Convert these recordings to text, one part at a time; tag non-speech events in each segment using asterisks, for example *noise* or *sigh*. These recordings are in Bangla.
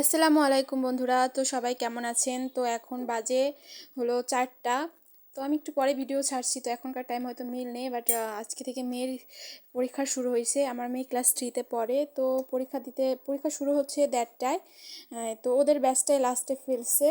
আসসালামু আলাইকুম বন্ধুরা, তো সবাই কেমন আছেন? তো এখন বাজে হলো চারটা। তো আমি একটু পরে ভিডিও ছাড়ছি, তো এখনকার টাইম হয়তো মিল নেই বাট আজকে থেকে মেয়ের পরীক্ষা শুরু হয়েছে। আমার মেয়ে ক্লাস থ্রিতে পড়ে, তো পরীক্ষা দিতে, পরীক্ষা শুরু হচ্ছে দেড়টায় তো ওদের ব্যাচটায় লাস্টে ফেলছে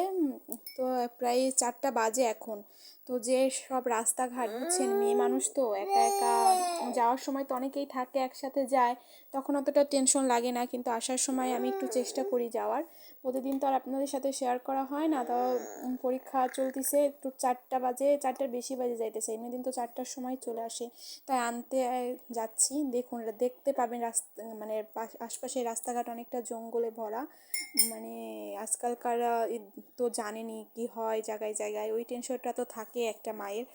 তো প্রায় চারটা বাজে এখন। তো যে সব রাস্তাঘাট, বুঝছেন? মেয়ে মানুষ তো, একা একা। যাওয়ার সময় তো অনেকেই থাকে, একসাথে যায়। তখন অতটা টেনশন লাগে না, কিন্তু আসার সময় আমি একটু চেষ্টা করি যাওয়ার। প্রতিদিন তো আর আপনাদের সাথে শেয়ার করা হয় না, তাও পরীক্ষা চলতেছে, একটু চারটা বাজে, চারটার বেশি বাজে যাইতেছে। এমনি দিন তো চারটার সময় চলে আসে। তাই আনতে যাচ্ছি। দেখুন, দেখতে পাবেন রাস্তা মানে পাশ- আশপাশে রাস্তাঘাট অনেকটা জঙ্গলে ভরা। মানে আজকালকার তো জানেনি কি হয় জায়গায় জায়গায়, ওই টেনশনটা তো থাকে একটা মায়ের।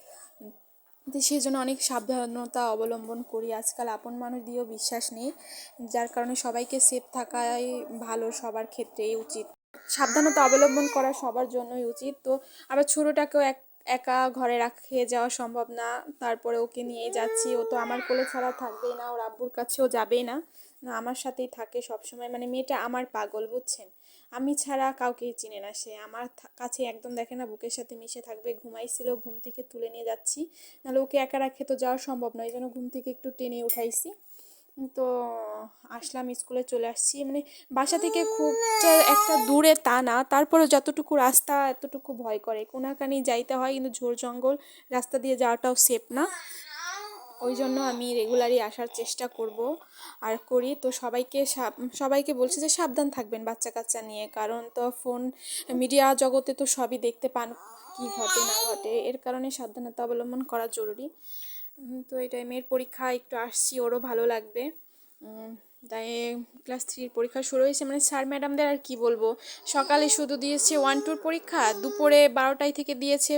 তো সেই জন্য অনেক সাবধানতা অবলম্বন করি। আজকাল আপন মানুষ দিয়েও বিশ্বাস নেই, যার কারণে সবাইকে সেফ থাকাই ভালো, সবার ক্ষেত্রেই উচিত। সাবধানতা অবলম্বন করা সবার জন্যই উচিত। তো আবার ছোটোটাকেও এক, একা ঘরে রাখে যাওয়া সম্ভব না। তারপরে ওকে নিয়ে যাচ্ছি, ও তো আমার কোলে ছাড়া থাকবেই না, ওর আব্বুর কাছেও যাবেই না। আমার সাথেই থাকে সব সময় মানে মেয়েটা আমার পাগল, বুঝছেন? আমি ছাড়া কাউকেই চিনে না সে। আমার কাছে একদম দেখে না, বুকের সাথে মিশে থাকবে। ঘুমাইছিল, ঘুম থেকে তুলে নিয়ে যাচ্ছি। নাহলে ওকে একা রাখে তো যাওয়া সম্ভব নয়। জন্য ঘুম থেকে একটু টেনে উঠাইছি। তো, আসলাম, স্কুলে চলে আসছি। মানে বাসা থেকে খুব একটা দূরে তা না। তারপরে যতটুকু রাস্তা, এতটুকু ভয় করে। কোনাকানি যাইতে হয়, কিন্তু ঝোড় জঙ্গল। রাস্তা দিয়ে যাওয়াটাও সেফ না। ওই জন্য আমি রেগুলারই আসার চেষ্টা করব আর করি। তো সবাইকে সাব- সবাইকে বলছি যে সাবধান থাকবেন বাচ্চা কাচ্চা নিয়ে, কারণ তো ফোন মিডিয়া জগতে তো সবই দেখতে পান কি ঘটে না ঘটে। এর কারণে সাবধানতা অবলম্বন করা জরুরি। তো এটাই, মেয়ের পরীক্ষা একটু আসছি, ওরও ভালো লাগবে। তাই ক্লাস থ্রির পরীক্ষা শুরু হয়েছে। মানে স্যার ম্যাডামদের আর কি বলব? সকালে শুধু দিয়েছে ওয়ান টুর পরীক্ষা, দুপুরে বারোটায় থেকে দিয়েছে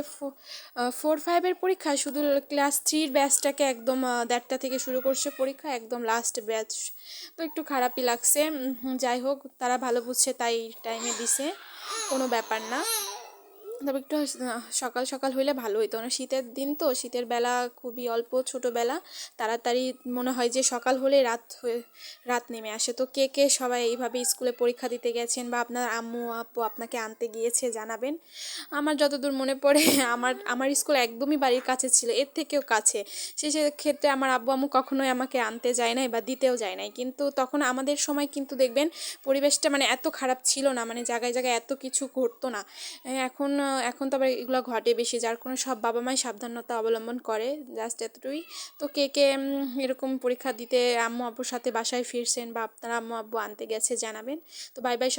ফোর ফাইভের পরীক্ষা। শুধু ক্লাস থ্রির ব্যাচটাকে একদম দেড়টা থেকে শুরু করছে পরীক্ষা, একদম লাস্ট ব্যাচ তো একটু খারাপই লাগছে। যাই হোক, তারা ভালো বুঝছে, তাই টাইমে দিছে। কোনো ব্যাপার না। তবে একটু সকাল সকাল হইলে ভালো হইতো। না, শীতের দিন তো, শীতের বেলা খুবই অল্প, ছোটোবেলা। তাড়াতাড়ি মনে হয় যে সকাল হলে রাত হয়ে, রাত নেমে আসে। তো কে কে সবাই এইভাবে স্কুলে পরীক্ষা দিতে গেছেন বা আপনার আম্মু, আপু আপনাকে আনতে গিয়েছে জানাবেন? আমার যতদূর মনে পড়ে, *laughs* আমার আমার স্কুল একদমই বাড়ির কাছে ছিল, এর থেকেও কাছে। সে ক্ষেত্রে আমার আব্বু আম্মু কখনোই আমাকে আনতে যায় নাই বা দিতেও যায় নাই। কিন্তু তখন আমাদের সময় কিন্তু দেখবেন, পরিবেশটা মানে এত খারাপ ছিল না মানে জায়গায় জায়গায় এত কিছু ঘটতো না। এখন এখন তো আবার এগুলো ঘটে বেশি, যার কোনো সব বাবা মাই সাবধানতা অবলম্বন করে জাস্ট এতটুকুই। তো কে কে এরকম পরীক্ষা দিতে আম্মু আব্বুর সাথে বাসায় ফিরছেন বা আপনারা আম্মু আব্বু আনতে গেছে জানাবেন। তো বাই বাই সবাই।